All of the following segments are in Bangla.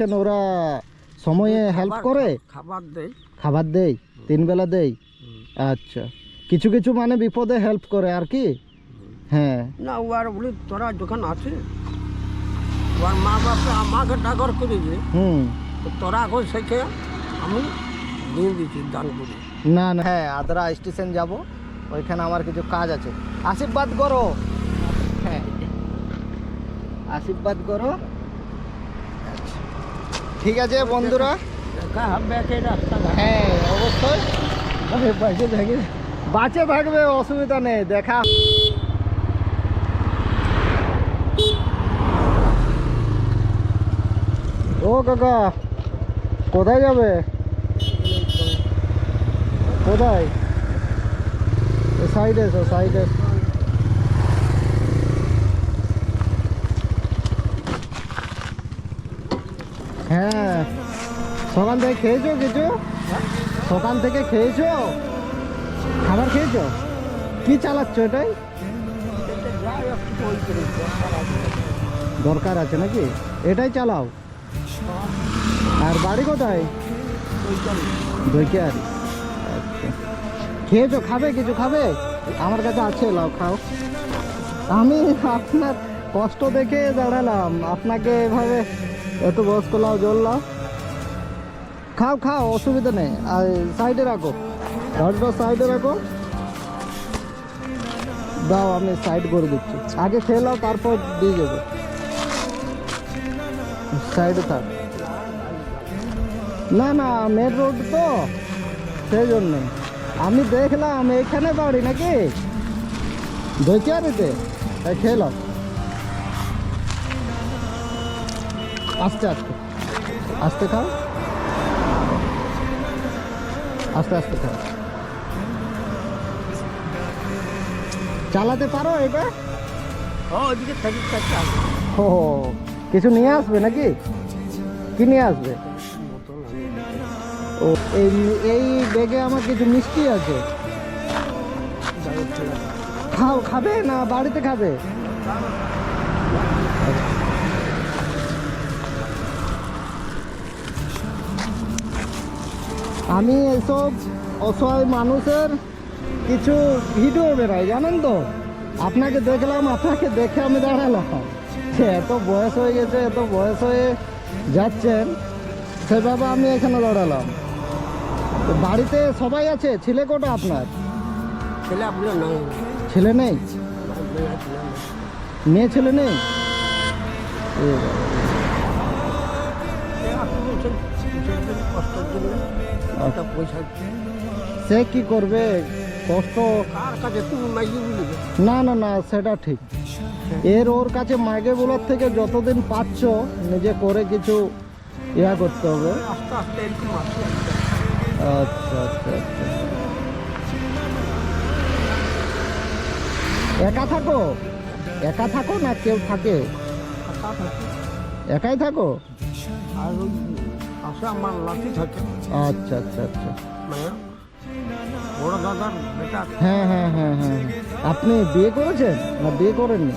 ওরা সময়ে হেল্প করে? খাবার দেয় খাবার দেয় তিন বেলা হুম। আচ্ছা। কিছু কিছু মানে বিপদে হেল্প করে আর কি? হ্যাঁ। না ও আর বলি তোরা যখন আছে ওর মা বাপে আমাকে ডাকর করে যে হুম। তো তোরা এখন শেখে আমি দিয়ে দিচ্ছি দান করে। না না। হ্যাঁ আদ্রা স্টেশন যাব ওইখানে আমার কিছু কাজ আছে। আশীর্বাদ করো। হ্যাঁ। আশীর্বাদ করো। ঠিক আছে, বন্ধুরা? হ্যাঁ অবশ্যই। বাঁচে থাকবে বাঁচে থাকবে, অসুবিধা নেই, দেখা। ও, কাকা, কোথায় যাবে? কোথায়? সাইডে এসো সাইডে হ্যাঁ। সকাল থেকে খেয়েছো কিছু? সকাল থেকে খেয়েছো? খাবার খেয়েছো? কি চালাচ্ছ এটাই? দরকার আছে নাকি? এটাই চালাও। আর বাড়ি কোথায়? আচ্ছা। খেয়েছো? খাবে? কিছু খাবে? আমার কাছে আছে, লাও, খাও। আমি আপনার কষ্ট দেখে দাঁড়ালাম। আপনাকে এভাবে এত বয়স্ক লাও, জল লাও। খাও খাও, অসুবিধা নেই। আর সাইডে রাখো। গাড়িটা সাইডে রাখো। দাও, আমি সাইড করে দিচ্ছি। আগে খেয়ে নাও, তারপর দিয়ে যাব সাইডে থাক। না না মেন রোড তো। সেই জন্যে। আমি দেখলাম, এখানে বাড়ি নাকি? দইকিয়ারিতে তাই খেয়ে নাও। আস্তে আস্তে। আস্তে খাও। আস্তে আস্তে খাও। চালাতে পারো এটা ও কিছু নিয়ে আসবে নাকি? কি নিয়ে আসবে? ও এই এই ব্যাগে আমার কিছু মিষ্টি আছে। খাও খাবে না? বাড়িতে খাবে? আমি এইসব অসহায় মানুষের কিছু ভিডিও বেরোয় জানেন তো? আপনাকে দেখলাম আপনাকে দেখে আমি দাঁড়ালাম। যে এত বয়স হয়ে গেছে এত বয়স হয়ে যাচ্ছেন সেভাবে আমি এখানে দাঁড়ালাম। বাড়িতে সবাই আছে? ছেলে কোটা আপনার? ছেলে বলে নাই। ছেলে নেই? মেয়ে ছেলে নাই। কষ্টের জন্য একটা পয়সা সে কি করবে? কষ্ট? কার কাছে? তুমি মাইকে বলিবে না না না সেটা ঠিক। এর ওর কাছে মাগে বলার থেকে যতদিন পাচ্ছ নিজে করে কিছু ইয়া করতে হবে। আস্তে আস্তে এরকম আচ্ছা আচ্ছা আচ্ছা। একা থাকো? একা থাকো না কেউ থাকে? একাই থাকো? আর পাশে আমার লাঠি থাকে। আচ্ছা আচ্ছা আচ্ছা। মানে বড় দাদার বেটা হ্যাঁ হ্যাঁ হ্যাঁ হ্যাঁ। আপনি বিয়ে করেছেন? না বিয়ে করেননি?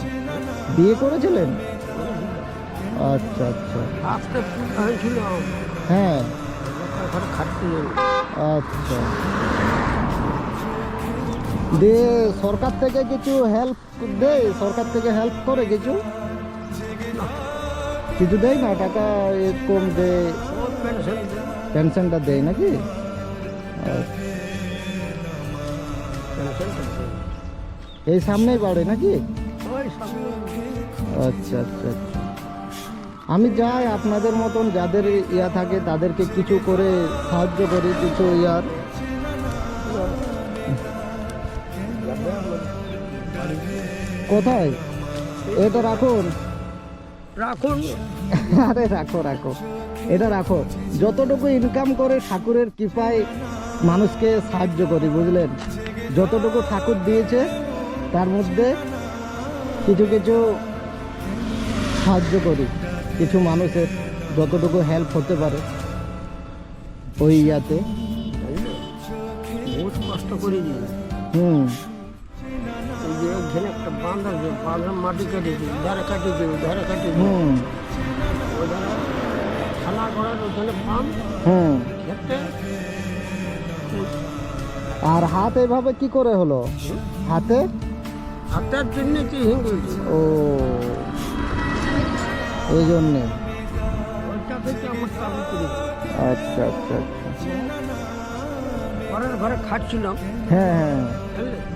বিয়ে করেছিলেন? আচ্ছা আচ্ছা। আজকে পূজা হয়েছিল। হ্যাঁ। ওখানে খাটতে আচ্ছা। দিয়ে সরকার থেকে কিছু হেল্প দেয় সরকার থেকে হেল্প করে কিছু? কিছু দেয় না? টাকা দেয় দেয় পেনশনটা দেয় নাকি? এই সামনেই বাড়ে নাকি? আচ্ছা আচ্ছা আচ্ছা। আমি যাই, আপনাদের মতন যাদের ইয়া থাকে তাদেরকে কিছু করে সাহায্য করি, কিছু ইয়ার। কোথায়? এটা রাখুন। রাখুন। আরে রাখো রাখো। এটা রাখো। যতটুকু ইনকাম করে ঠাকুরের কৃপায় মানুষকে সাহায্য করি বুঝলেন? যতটুকু ঠাকুর দিয়েছে তার মধ্যে কিছু কিছু সাহায্য করি। কিছু মানুষের যতটুকু হেল্প হতে পারে ওই ইয়াতে। বহুত কষ্ট করে হুম। বাঁধ মাটি কেটে দিই ধারে কাটি দিই ধারে কাটি দিই হুম। ওখানে পাম্প হুম। খেতে। আর হাত এভাবে কি করে হলো? হাতে? হাতের জন্য কি ও। এই জন্যে? আচ্ছা আচ্ছা আচ্ছা। পরের ঘরে খাচ্ছিলাম। হ্যাঁ হ্যাঁ।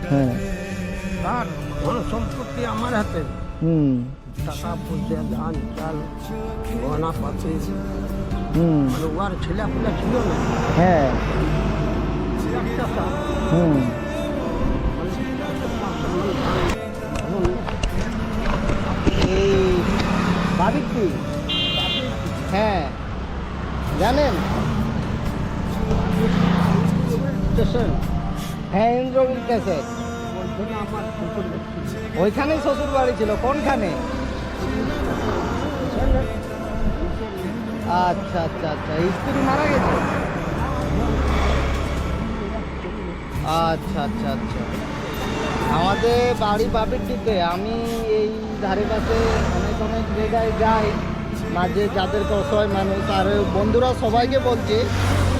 হ্যাঁ। তার ধন সম্পত্তি আমার হাতে। হুম। টাকা পয়সা ধান চাল গহনা পাতি মানে ওর ছেলেপুলে ছিল না। হ্যাঁ। হুম। বাবিকটি হ্যাঁ। জানেন? হ্যাঁ ইন্দ্রবিল স্টেশন ওইখানেই শ্বশুর বাড়ি ছিল, কোনখানে? আচ্ছা আচ্ছা আচ্ছা স্ত্রী মারা গেছে? আচ্ছা আচ্ছা আচ্ছা। আমাদের বাড়ি বাবিরটিতে, আমি এই ধারে পাশে অনেক অনেক জায়গায় যাই। মাঝে যাদেরকে অসহায় মানুষ, আর বন্ধুরা সবাইকে বলছি,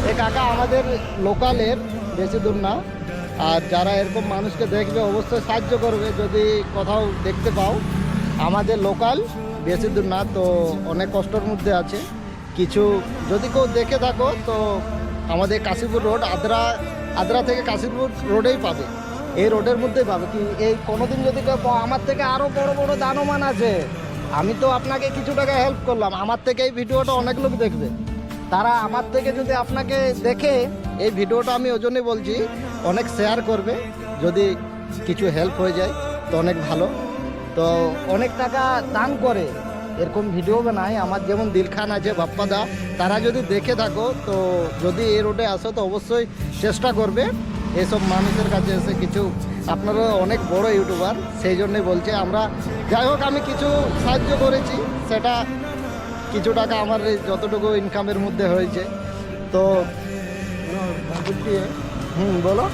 এ কাকা আমাদের লোকালের বেশি দূর না। আর যারা এরকম মানুষকে দেখবে অবশ্যই সাহায্য করবে যদি কোথাও দেখতে পাও। আমাদের লোকাল বেশি দূর না, তো অনেক কষ্টর মধ্যে আছে। কিছু, যদি কেউ দেখে থাকো, তো আমাদের কাশীপুর রোড, আদ্রা আদ্রা থেকে কাশীপুর রোডেই পাবে। এই রোডের মধ্যেই পাবে। কি, এই কোনোদিন যদি আমার থেকে আরও বড় বড় দানমান আছে। আমি তো আপনাকে কিছু টাকা হেল্প করলাম। আমার থেকে এই ভিডিওটা অনেক লোক দেখবে। তারা আমার থেকে যদি আপনাকে দেখে, এই ভিডিওটা আমি ওই জন্যই বলছি অনেক শেয়ার করবে, যদি কিছু হেল্প হয়ে যায়, তো অনেক ভালো। তো অনেক টাকা দান করে এরকম ভিডিও বানায়। আমার যেমন দিলখান আছে বাপ্পাদা তারা যদি দেখে থাকো, তো যদি এই রোডে আসো, তো অবশ্যই চেষ্টা করবে। এসব মানুষের কাছে এসে কিছু, আপনারা অনেক বড় ইউটিউবার সেই জন্যই বলছে আমরা। যাই হোক, আমি কিছু সাহায্য করেছি, সেটা কিছু টাকা আমার যতটুকু ইনকামের মধ্যে হয়েছে। তো হুম বলো।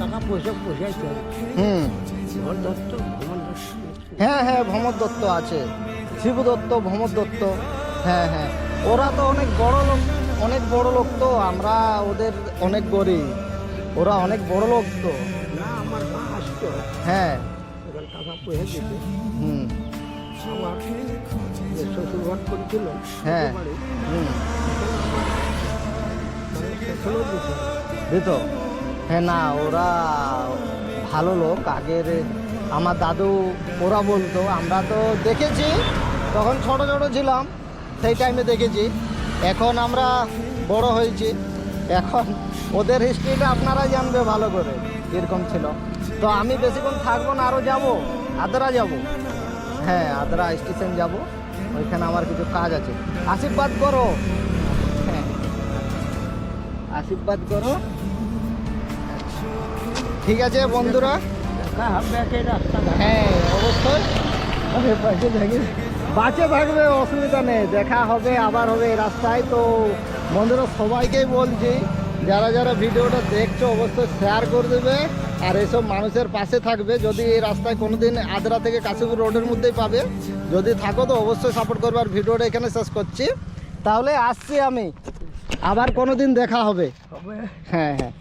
টাকা পয়সা পয়সাইছে হুম। দত্ত হ্যাঁ হ্যাঁ ভমর দত্ত আছে। শিবু দত্ত ভমর দত্ত। হ্যাঁ হ্যাঁ। ওরা তো অনেক বড় লোক অনেক বড় লোক তো আমরা ওদের অনেক গরিব। ওরা অনেক বড় লোক তো। হ্যাঁ। পয়সা হুম। হ্যাঁ। হুম। দিতে হ্যাঁ না, ওরা ভালো লোক। আগের আমার দাদু, ওরা বলতো, আমরা তো দেখেছি, তখন ছোট ছোট ছিলাম, সেই টাইমে দেখেছি। এখন আমরা বড় হয়েছি। এখন ওদের হিস্ট্রিটা আপনারা জানবে ভালো করে এরকম ছিল। তো আমি বেশিক্ষণ থাকব না আরও যাব, আদ্রা যাব। হ্যাঁ আদ্রা স্টেশন যাব, ওইখানে আমার কিছু কাজ আছে। আশীর্বাদ করো। আশীর্বাদ করো। ঠিক আছে বন্ধুরা? রাস্তাঘাট হ্যাঁ অবশ্যই। বাঁচে থাকবে থাকবে অসুবিধা নেই। দেখা হবে আবার হবে এই রাস্তায়। তো বন্ধুরা সবাইকেই বলছি যারা যারা ভিডিওটা দেখছ অবশ্যই শেয়ার করে দেবে। আর এসব মানুষের পাশে থাকবে। যদি এই রাস্তায় কোনোদিন আদ্রা থেকে কাশীপুর রোডের মধ্যেই পাবে যদি থাকো তো অবশ্যই সাপোর্ট করবে। আর ভিডিওটা এখানে শেষ করছি। তাহলে আসছি আমি। আবার কোনোদিন দেখা হবে। হবে। হ্যাঁ হ্যাঁ।